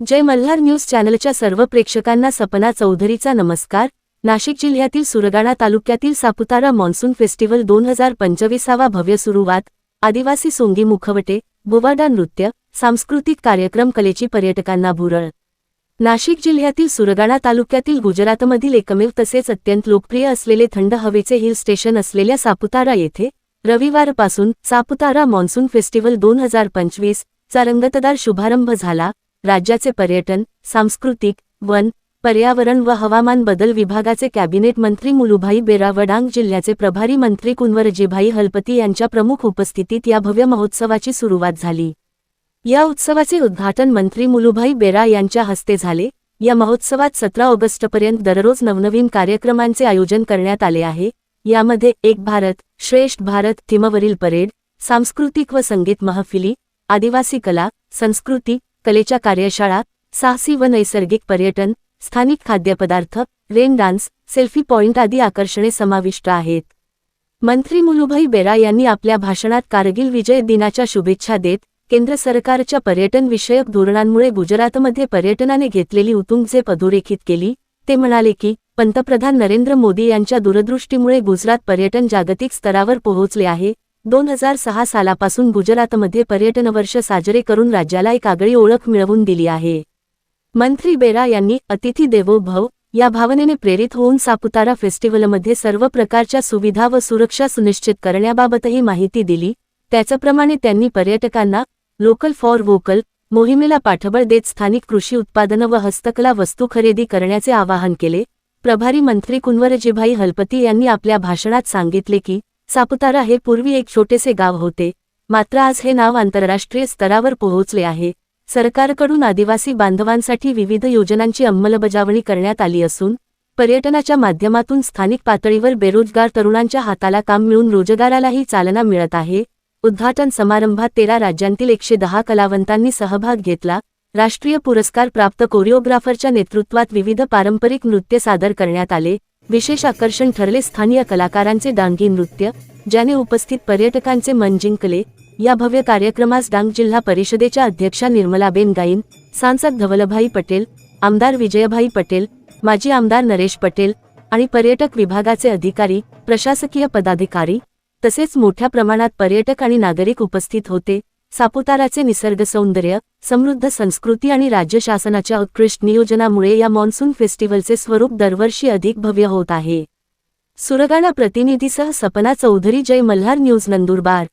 जय Malhar news चॅनलच्या सर्व प्रेक्षकांना सपना चौधरीचा नमस्कार. नाशिक जिल्ह्यातील सुरगाणा तालुक्यातील सापुतारा मॉन्सून फेस्टिवल दोन हजार पंचवीसावा भव्य सुरुवात आदिवासी सोंगी मुखवटे बुवाडा नृत्य सांस्कृतिक कार्यक्रम कलेची पर्यटकांना भुरळ. नाशिक जिल्ह्यातील सुरगाणा तालुक्यातील गुजरातमधील एकमेव तसेच अत्यंत लोकप्रिय असलेले थंड हवेचे हिल स्टेशन असलेल्या सापुतारा येथे रविवारपासून सापुतारा मॉन्सून फेस्टिवल दोन हजार पंचवीस चा रंगतदार शुभारंभ झाला. राज्याचे पर्यटन सांस्कृतिक वन पर्यावरण व हवामान बदल विभागाचे कॅबिनेट मंत्री मुलुभाई बेरा वडांग जिल्ह्याचे प्रभारी मंत्री कुंवरजीभाई हलपती यांच्या प्रमुख उपस्थितीत या भव्य महोत्सवाची सुरुवात झाली. या उत्सवाचे उद्घाटन मंत्री मुलुभाई बेरा यांच्या हस्ते झाले. या महोत्सवात सतरा ऑगस्टपर्यंत दररोज नवनवीन कार्यक्रमांचे आयोजन करण्यात आले आहे. यामध्ये एक भारत श्रेष्ठ भारत थीमवरील परेड सांस्कृतिक व संगीत महफिली आदिवासी कला संस्कृती कलेच्या कार्यशाळा साहसी व नैसर्गिक पर्यटन स्थानिक खाद्यपदार्थ रेन डान्स सेल्फी पॉइंट आदी आकर्षणे समाविष्ट आहेत. मंत्री मुलुभाई बेरा यांनी आपल्या भाषणात कारगिल विजय दिनाच्या शुभेच्छा देत केंद्र सरकारच्या पर्यटनविषयक धोरणांमुळे गुजरातमध्ये पर्यटनाने घेतलेली उतुंग जे अधोरेखित केली ते म्हणाले की पंतप्रधान नरेंद्र मोदी यांच्या दूरदृष्टीमुळे गुजरात पर्यटन जागतिक स्तरावर पोहोचले आहे दोन हजार सहा सालापासून गुजरातमध्ये पर्यटन वर्ष साजरे करून राज्याला एक आगळी ओळख मिळवून दिली आहे. मंत्री बेरा यांनी अतिथी देवो भव या भावनेने प्रेरित होऊन सापुतारा फेस्टिवलमध्ये सर्व प्रकारच्या सुविधा व सुरक्षा सुनिश्चित करण्याबाबतही माहिती दिली. त्याचप्रमाणे त्यांनी पर्यटकांना लोकल फॉर वोकल मोहिमेला पाठबळ देत स्थानिक कृषी उत्पादनं व हस्तकला वस्तू खरेदी करण्याचे आवाहन केले. प्रभारी मंत्री कुंवरजीभाई हलपती यांनी आपल्या भाषणात सांगितले की सापुतारा हे पूर्वी एक छोटेसे गाव होते मात्र आज हे नाव आंतरराष्ट्रीय स्तरावर पोहोचले आहे. सरकारकडून आदिवासी बांधवांसाठी विविध योजनांची अंमलबजावणी करण्यात आली असून पर्यटनाच्या माध्यमातून स्थानिक पातळीवर बेरोजगार तरुणांच्या हाताला काम मिळून रोजगारालाही चालना मिळत आहे. उद्घाटन समारंभात तेरा राज्यांतील एकशे दहा कलावंतांनी सहभाग घेतला. राष्ट्रीय पुरस्कार प्राप्त कोरिओग्राफरच्या नेतृत्वात विविध पारंपरिक नृत्य सादर करण्यात आले. विशेष आकर्षण ठरले स्थानीय कलाकारांचे डांगी नृत्य ज्याने उपस्थित पर्यटकांचे मन जिंकले. या भव्य कार्यक्रमास डांग जिल्हा परिषदेच्या अध्यक्षा निर्मलाबेन गाईन सांसद धवलभाई पटेल आमदार विजयभाई पटेल माजी आमदार नरेश पटेल आणि पर्यटक विभागाचे अधिकारी प्रशासकीय पदाधिकारी तसेच मोठ्या प्रमाणात पर्यटक आणि नागरिक उपस्थित होते. सापुताराचे निसर्ग सौंदर्य समृद्ध संस्कृती आणि राज्य शासनाच्या उत्कृष्ट नियोजनामुळे या मॉन्सून फेस्टिवलचे स्वरूप दरवर्षी अधिक भव्य होत आहे. सुरगाणा प्रतिनिधीसह सपना चौधरी जय मल्हार न्यूज नंदुरबार.